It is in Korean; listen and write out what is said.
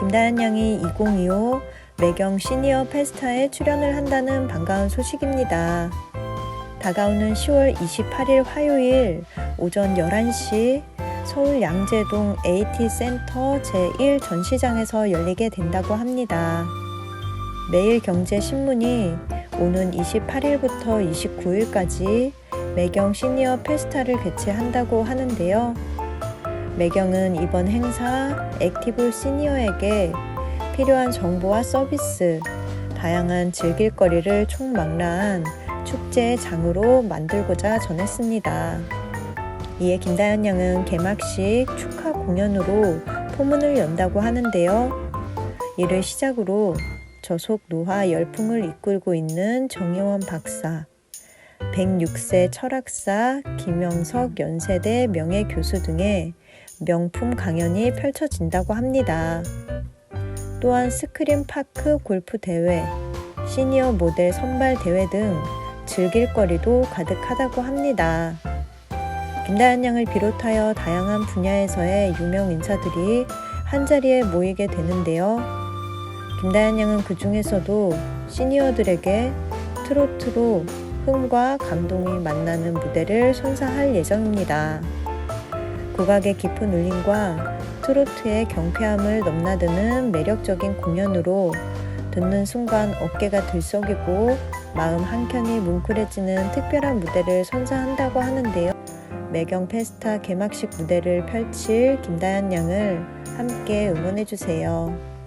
김다현 양이 2025 매경 시니어 페스타에 출연을 한다는 반가운 소식입니다. 다가오는 10월 28일 화요일 오전 11시 서울 양재동 AT 센터 제1 전시장에서 열리게 된다고 합니다. 매일경제신문이 오는 28일부터 29일까지 매경 시니어 페스타를 개최한다고 하는데요. 매경은 이번 행사 액티브 시니어에게 필요한 정보와 서비스, 다양한 즐길거리를 총망라한 축제의 장으로 만들고자 전했습니다. 이에 김다현 양은 개막식 축하 공연으로 포문을 연다고 하는데요. 이를 시작으로 저속 노화 열풍을 이끌고 있는 정혜원 박사, 106세 철학사 김영석 연세대 명예교수 등의 명품 강연이 펼쳐진다고 합니다. 또한 스크린 파크 골프 대회, 시니어 모델 선발 대회 등 즐길 거리도 가득하다고 합니다. 김다현 양을 비롯하여 다양한 분야에서의 유명 인사들이 한자리에 모이게 되는데요. 김다현 양은 그 중에서도 시니어들에게 트로트로 흥과 감동이 만나는 무대를 선사할 예정입니다. 국악의 깊은 울림과 트로트의 경쾌함을 넘나드는 매력적인 공연으로 듣는 순간 어깨가 들썩이고 마음 한켠이 뭉클해지는 특별한 무대를 선사한다고 하는데요. 매경 페스타 개막식 무대를 펼칠 김다현 양을 함께 응원해주세요.